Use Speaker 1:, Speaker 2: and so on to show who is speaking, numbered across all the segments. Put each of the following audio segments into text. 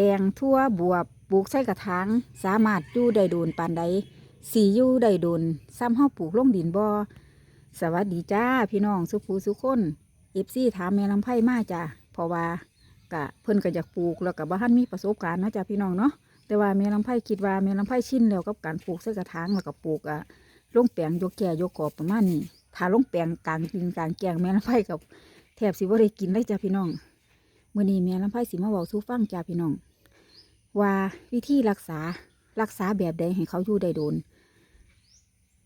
Speaker 1: ตงทั่วบวบปลูกใส่กระถางสามารถอยู่ได้โดนปานใดสีอยู่ได้โดนซ้ำเฮาปลูกลงดินบ่สวัสดีจ้าพี่น้องสุภูสุคนเอฟซีถามแม่ลำไผ่มาจ้าเพราะว่ากะเพิ่นก็อยากปลูกแล้วก็บ่ทันมีประสบการณ์นะจ้าพี่น้องเนาะแต่ว่าแม่ลำไผ่คิดว่าแม่ลำไผ่ชินแล้วกับการปลูกใส่กระถางแล้วก็ปลูกอะลงแปลงยกแก่ยกกอบประมาณนี้ถ้าลงแปลงกลางดินกลางแกงแม่ลำไผ่กับแทบสิบ่ได้กินเลยจ้าพี่น้องมื่อนี้แม่ลำไผ่สิมาบอกสู้ฟังจ้าพี่น้อง ว่าวิธีรักษารักษาแบบใดให้เขาอยู่ได้โดน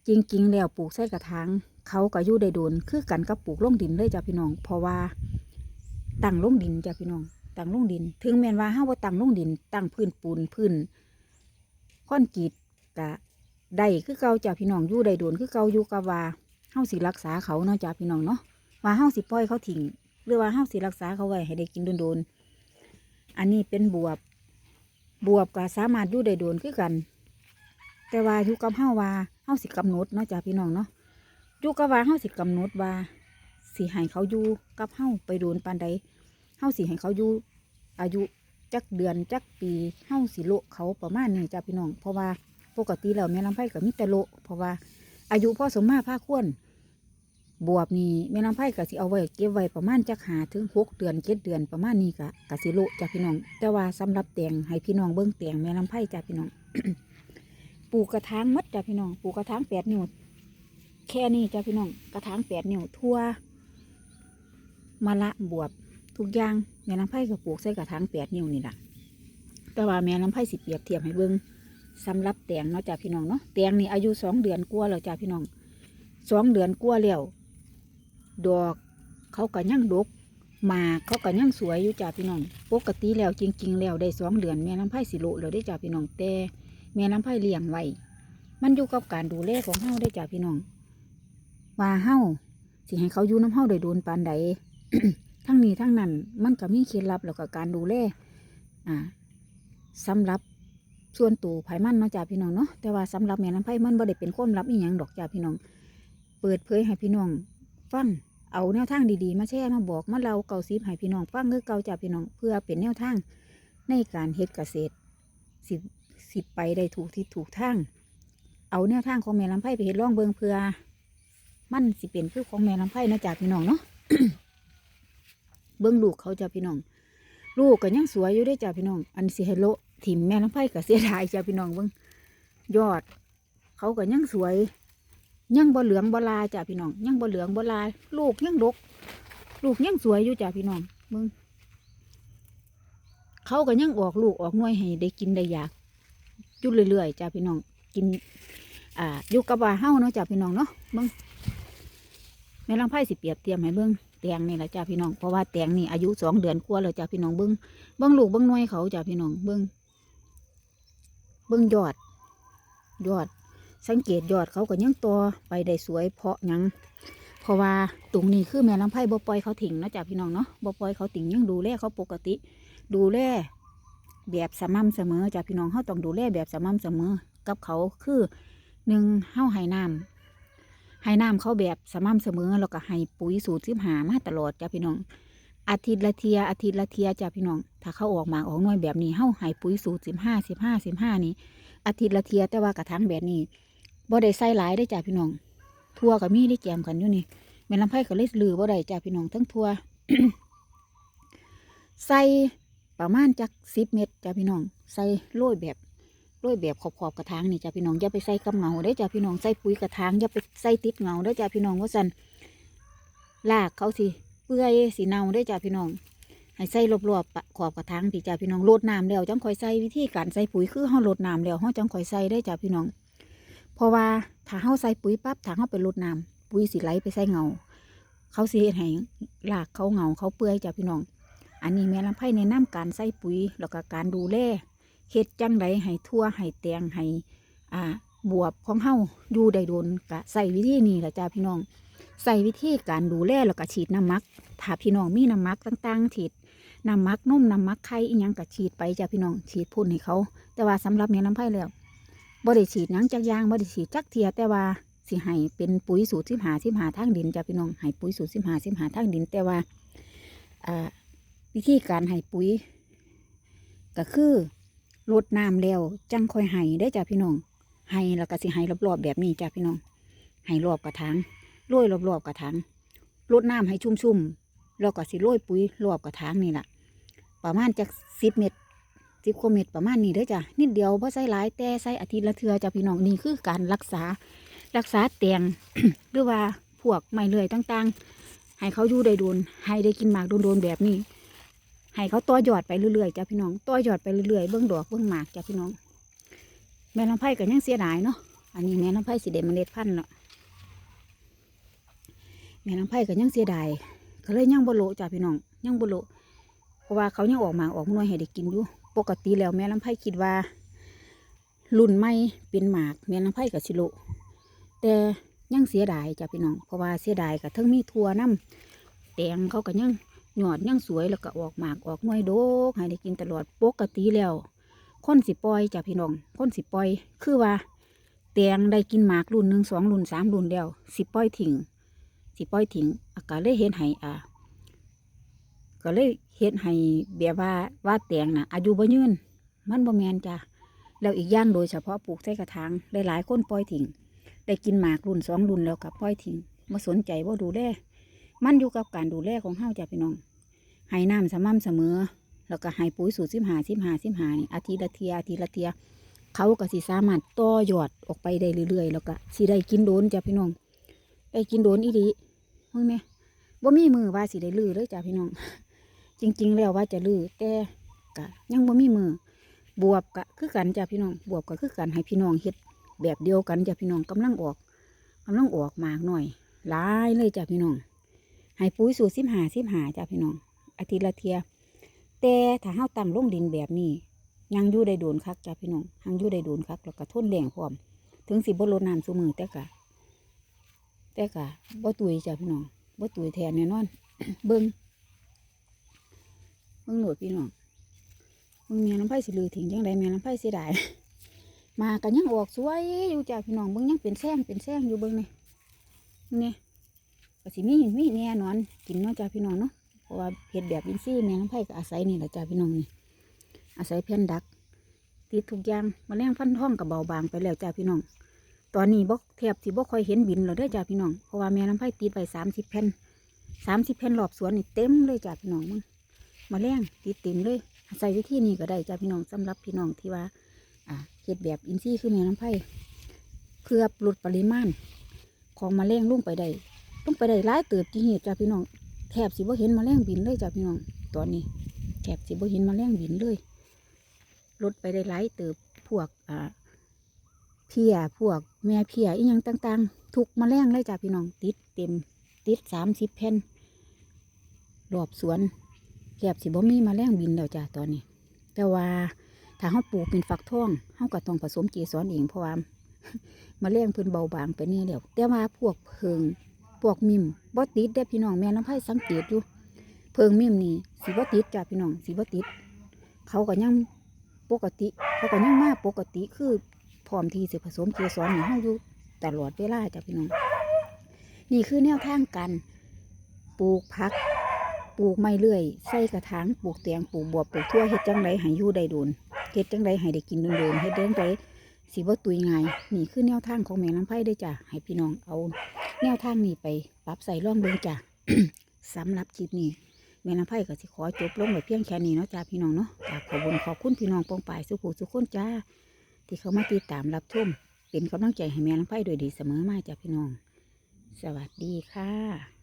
Speaker 1: จริงๆ แล้วปลูกใส่กระถางเขาก็อยู่ได้โดนคือกันกับปลูกลงดินเลยจ้าพี่น้อง เพราะว่าตั้งลงดินจ้าพี่น้องตั้งลงดิน ถึงแม้นว่าห้าว่าตั้งลงดิน ตั้งพื้นปูนพื้นคอนกรีตกะได้คือเก่าจ้าพี่น้องอยู่ได้โดนคือเก่าอยู่กับว่าเฮาสิรักษาเขาเนาะจ้าพี่น้องเนาะว่าเฮาสิปล่อยเขาทิ้งหรือว่าเฮาสิรักษาเขาไว้ให้ได้กินโดนๆอันนี้เป็นบวบ บวบก็สามารถอยู่ได้โดนคือกัน แต่ว่าอยู่กับเฮาว่าเฮาสิกำหนดเนาะจ้าพี่น้องเนาะอยู่กับว่าเฮาสิกำหนดว่าสิให้เขาอยู่กับเฮาไปโดนปานใดเฮาสิให้เขาอยู่อายุจักเดือนจักปีเฮาสิโลเขาประมาณนี้จ้าพี่น้อง เพราะว่าปกติแล้วแม่ลำไผ่ก็มีแต่โลเพราะว่าอายุพ่อสมมาพาควร บวบนี่แม่น้ำไผ่ก็สิเอาไว้เก็บไว้ประมาณจักหาถึงหกเดือนเจ็ดเดือนประมาณนี้กะกะสิละจ้ะพี่น้อง แต่ว่าสำหรับแตงให้พี่น้องเบิ้งแตงแม่น้ำไผ่จ้ะพี่น้อง ปลูกกระถางมัดจ้ะพี่น้องปลูกกระถางแปดนิ้วแค่นี้จ้ะพี่น้องกระถางแปดนิ้วทั่วมะละบวบทุกอย่างแม่น้ำไผ่ก็ปลูกใส่กระถางแปดนิ้วนี่แหละแต่ว่าแม่น้ำไผ่สิเปรียบเทียบให้เบิ้งสำหรับแตงเนาะจ้ะพี่น้องเนาะแตงนี่อายุสองเดือนกว่าแล้วจ้ะพี่น้องสองเดือนกว่าแล้ว ดอก เขาก็ยังดกหมาเขาก็ยังสวยอยู่จ้าพี่น้อง ปกติแล้วจริง ๆ แล้วได้สองเดือนแม่น้ำไผ่สิโลแล้วได้จ้าพี่น้องแต่แม่น้ำไผ่เลี้ยงไว้ มันอยู่กับการดูแลของเฮาได้จ้าพี่น้อง ว่าเฮาสิให้เขาอยู่น้ำเฮาได้โดนปานใดทั้งนี้ทั้งนั้นมันก็มีเคล็ดลับแล้วก็การดูแลอ่าสำหรับส่วนตัวไผมันเนาะจ้าพี่น้องเนาะแต่ว่าสำหรับแม่น้ำไผ่มันบ่ได้เป็นความลับอีหยังดอกจ้าพี่น้อง เปิดเผยให้พี่น้องฟัง เอาแนวทางดีๆ มาแชร์มาบอกมาเราเก่าซีให้พี่น้องฟังคือเก่าจากพี่น้องเพื่อเป็นแนวทางในการเฮ็ดเกษตรสิสิไปได้ถูกทิศถูกทางเอาแนวทางของแม่ลำไผ่ไปเฮ็ดร่องเบิงเพื่อ มันสิเป็นคือของแม่ลำไผ่นะจากพี่น้องเนาะเบิ้งลูกเขาจ้าพี่น้อง ลูกก็ยังสวยอยู่ได้จ้าพี่น้อง อันสิให้โลถิ่มแม่ลำไผ่ก็เสียดายจ้าพี่น้องเบิ้งยอด เขาก็ยังสวย ยังบ่เหลืองบ่ลายจ้ะพี่น้องยังบ่เหลืองบ่ลายลูกยังดก ลูกยังสวยอยู่จ้ะพี่น้องมึงเขาก็ยังออกลูกออกหน่วยให้ได้กินได้อยากอยู่เรื่อยๆจ้ะพี่น้องกิน อ่าอยู่กับว่าเฮ้าเนาะจ้ะพี่น้องเนาะมึงแม่ลังไพ่สิเปียบเทียมให้เบิ่งแตงนี่แหละจ้ะพี่น้องเพราะว่าแตงนี่อายุสองเดือนกว่าแล้วจ้ะพี่น้องเบิ่งเบิ่งลูกเบิ่งน่วยเขาจ้ะพี่น้องเบิ่งเบิ่งยอด ยอด สังเกตยอดเขาก็ยังตัวไปได้สวยเพาะยังเพราะว่าตรงนี้คือแม่ลำไผ่บ่ปล่อยเขาทิ้งนะจ้ะพี่น้องเนาะบ่ปล่อยเขาทิ้งยังดูแลเขาปกติ ดูแลแบบสม่ำเสมอจ้ะพี่น้องเขาต้องดูแลแบบสม่ำเสมอ กับเขาคือหนึ่งเฮาให้น้ำให้น้ำเขาแบบสม่ำเสมอแล้วก็ให้ปุ๋ยสูตรสิบหามาตลอดจ้ะพี่น้อง อาทิตย์ละเทียอาทิตย์ละเทียจ้ะพี่น้อง ถ้าเขาออกมาออกน่วยแบบนี้เฮาให้ปุ๋ยสูตรสิบห้าสิบห้าสิบห้านี่อาทิตย์ละเทียแต่ว่ากระถางแบบนี้ บ่ได้ใส่หลายได้จ้าพี่น้องทั่วก็มีได้แจมกันอยู่นี่แม่ลำไผ่ก็เลยลือบ่ได้จ้าพี่น้องทั้งทั่วใส่ประมาณจักสิบเม็ดจ้าพี่น้อง ใส่โรยแบบโรยแบบขอบๆกระถางนี่จ้าพี่น้องอย่าไปใส่กับเหงาได้จ้าพี่น้องใส่ปุ๋ยกระถางอย่าไปใส่ติดเหงาได้จ้าพี่น้องว่าสันลากเขาสิเปื่อยสีเน่าได้จ้าพี่น้องให้ใส่รอบๆขอบกระถางพี่จ้าพี่น้องโลดน้ำแล้วจังคอยใส่วิธีการใส่ปุ๋ยคือห้าโลดน้ำแล้วห้าจังคอยใส่ได้จ้าพี่น้อง เพราะว่าถ้าเฮาใส่ปุ๋ยปั๊บถ้าเฮาไปรดน้ำปุ๋ยสิไหลไปใส่เงา เขาสิเฮ็ดให้รากเขาเงาเขาเปื่อยจ้ะพี่น้อง อันนี้แม่ลำไผ่ในน้ำการใส่ปุ๋ยแล้วก็การดูแลเฮ็ดจังไดให้ทั่วให้แตงให้อ่าบวบของเฮาอยู่ได้โดนกะใส่วิธีนี้แหละจ้ะพี่น้องใส่วิธีการดูแลแล้วก็ฉีดน้ำมัก ถ้าพี่น้องมีน้ำมักต่างๆฉีดน้ำมักนุ่มน้ำมักไข่อีหยังก็ฉีดไปจ้ะพี่น้องฉีดพ่นให้เขา แต่ว่าสำหรับแม่ลำไผ่แล้ว บ่ได้ฉีดหยังจักยางบ่ได้ฉีดจักเทียแต่ว่าสิให้เป็นปุ๋ยสูตรสิบหาสิบหาทางดินจ้ะพี่น้องให้ปุ๋ยสูตรสิบหาสิบหาทางดิน แต่ว่าอ่าวิธีการให้ปุ๋ย ก็คือรดน้ำแล้วจังค่อยให้ได้จ้ะพี่น้องให้แล้วก็สิให้รอบๆแบบนี้จ้ะพี่น้องให้รอบกระถางโรยรอบๆกระถางรดน้ำให้ชุ่มๆแล้วก็สิโรยปุ๋ยรอบกระถางนี่แหละประมาณจากสิบเม็ด สิบกว่าเม็ดประมาณนี้เด้อจ้ะนิดเดียวเพราะใส่หลายแต่ใส่อาทิตย์ละเทือจ้ะพี่น้องนี่คือการรักษารักษาแตงหรือว่าพวกไม้เลื่อยต่างๆ ให้เขาอยู่ได้โดนให้ได้กินหมากโดนๆแบบนี้ ให้เขาต่อยอดไปเรื่อยๆจ้ะพี่น้องต่อยอดไปเรื่อยๆเบื้องดอกเบื้องหมากจ้ะพี่น้อง แม่ลำไผ่ก็ยังเสียดายเนาะอันนี้แม่ลำไผ่สีเด็ดเมล็ดพันธุ์เนาะแม่ลำไผ่ก็ยังเสียดายก็เลยยังบโลจ้ะพี่น้องยังบโลเพราะว่าเขายังออกหมากออกหน่วยให้ได้กินอยู่ ปกติแล้วแม่ลำไผ่คิดว่า รุ่นใหม่เป็นหมากแม่ลำไผ่กับสิโลแต่ยังเสียดายจ้ะพี่น้องเพราะว่าเสียดายกับทั้งมีทัวน้ำแตงเขาก็ยังหยอดยังสวยแล้วก็ออกหมากออกน่วยโดกให้ได้กินตลอดปกติแล้วคนสิปล่อยจ้ะพี่น้องคนสิปล่อย คือว่าแตงได้กินหมากรุ่นหนึ่งสองรุ่นสามรุ่นแล้วสิปล่อยทิ้งสิปล่อยทิ้งอากาศเลยเห็นให้อ่า ก็เลยเห็นให้แบบว่าว่าแตงน่ะอายุบ่ยืน มันบ่แมนจ้ะแล้วอีกอย่างโดยเฉพาะปลูกใส่กระถางได้หลายคนปล่อยทิ้งได้กินหมากรุ่นสองรุ่นแล้วก็ปล่อยทิ้งมาสนใจว่าดูแลมันอยู่กับการดูแลของเฮาจ้ะพี่น้องให้น้ำสม่ำเสมอ แล้วก็ให้ปุ๋ยสูตรสิบหาสิบหาสิบหานี่อาทิตย์ละเทียอาทิตย์ละเทียเขาก็สิสามารถต่อยอดออกไปได้เรื่อยๆ แล้วก็สิได้กินโดนจ้ะพี่น้องได้กินโดนอีดีมึงเนี่ยบ่มีมือว่าสิได้ลือเลยจ้ะพี่น้อง จริง ๆ แล้วว่าจะลือแต่กะยังบ่มีมือบวบกะคือกันจ้ะพี่น้องบวบก็คือกันให้พี่น้องเฮ็ดแบบเดียวกันจ้ะพี่น้องกำลังออกกำลังออกมากหน่อยหลายเลยจ้ะพี่น้องให้ปุ๋ยสูตรสิบหาสิบหาจ้ะพี่น้องอาทิตย์ละเทียแต่ถ้าเฮาตั้งลงดินแบบนี้ ยังอยู่ได้โดนคักจ้ะพี่น้องยังอยู่ได้โดนคักแล้วก็ทนแรงพร้อม ถึงสิบ่ลดน้ำสูมือแต่กะแต่กะบ่ตุยจ้ะพี่น้องบ่ตุยแทนแน่นอน เบิ่ง เบิ่งหนดพี่น้องเบิ่งแม่น้ำไผ่สิลือถิงจังไดแม่น้ำไผ่เสียดายมากันยังออกสวยอยู่จ้ะพี่น้องเบิ่งยังเป็นแซงเป็นแซงอยู่เบิ่งนี่นี่ก็สิมีมีแน่นอนกินเนาะจ้าพี่น้องเนาะเพราะว่าเห็ดแบบอินซี่แม่น้ำไผ่ก็อาศัยนี่แหละจ้าพี่น้องนี่อาศัยแผ่นดักติดทุกอย่างมาแรงฟันท่องกับเบาบางไปแล้วจ้าพี่น้อง ตอนนี้บ่แทบสิบ่ค่อยเห็นบินแล้วเด้จ้าพี่น้องเพราะว่าแม่น้ำไผ่ติดไปสามสิบแผ่นสามสิบแผ่นรอบสวนนี่เต็มเลยจ้าพี่น้องมึง มาแรงติดเต็มเลยอาศัยวิธีนี้ก็ได้จ้าพี่น้องสำหรับพี่น้องที่ว่าอ่าเห็ดแบบอินซี่คือแม่น้ำไผ่เพื่อลดปริมาณของมาแมลงลงไปได้ต้องไปได้หลายเติบจีเหตุจ้ะพี่น้องแถบสิบ่เห็นมาแมลงบินเลยจ้ะพี่น้องตอนนี้แถบสิบ่เห็นมาแมลงบินเลยลดไปได้หลายเติบพวกอ่าเพียพวกแม่เพียอีหยังต่าง ๆ ทุกมาแมลงเลยจ้ะพี่น้องติดเต็มติดสามสิบแผ่นรอบสวน แถบสิบ่มีแมลงบินแล้วจ้ะตอนนี้ แต่ว่าถ้าเฮาปลูกเป็นฝักทองเฮาก็ต้องผสมเกสรเองเพราะว่ามาเลี้ยงเพิ่นเบาบางไปนี่แล้วแต่ว่าพวกเพิงพวกมิมบ่ติดเด้พี่น้องแม่น้ำไผ่สังเกตอยู่ เพิงมิมนี่สีบ่ติดจ้ะพี่น้องสีบ่ติด เขาก็ยังปกติ เขาก็ยังมาปกติคือพร้อมที่สิผสมเกสรให้เฮาอยู่ตลอดเวลาจ้ะพี่น้อง นี่คือแนวทางการปลูกผัก ปลูกไม้เลื่อยใส่กระถางปลูกแตงปลูกบวบปลูกทั่วเฮ็ดจังไรให้ยู่ได้โดนเฮ็ดจังไรให้ได้กินโดนๆเฮ็ดจังไรสิบ่ตุยง่ายนี่คือแนวทางของแม่น้ำไผ่เด้จ้ะให้พี่น้องเอา แนวทางนี้ไปปรับใส่ร่องเบิ่งจ้ะสำหรับคลิปนี้แม่น้ำไผ่ก็สิขอจบลงไว้เพียงแค่นี้เนาะจ้าพี่น้องเนาะกราบขอบคุญขอบคุณพี่น้องปองปายสุขุสุขคนจ้า ที่เขามาติดตามรับชมเป็นกำลังใจให้แม่น้ำไผ่โดยดีเสมอมาจ้ะพี่น้อง สวัสดีค่ะ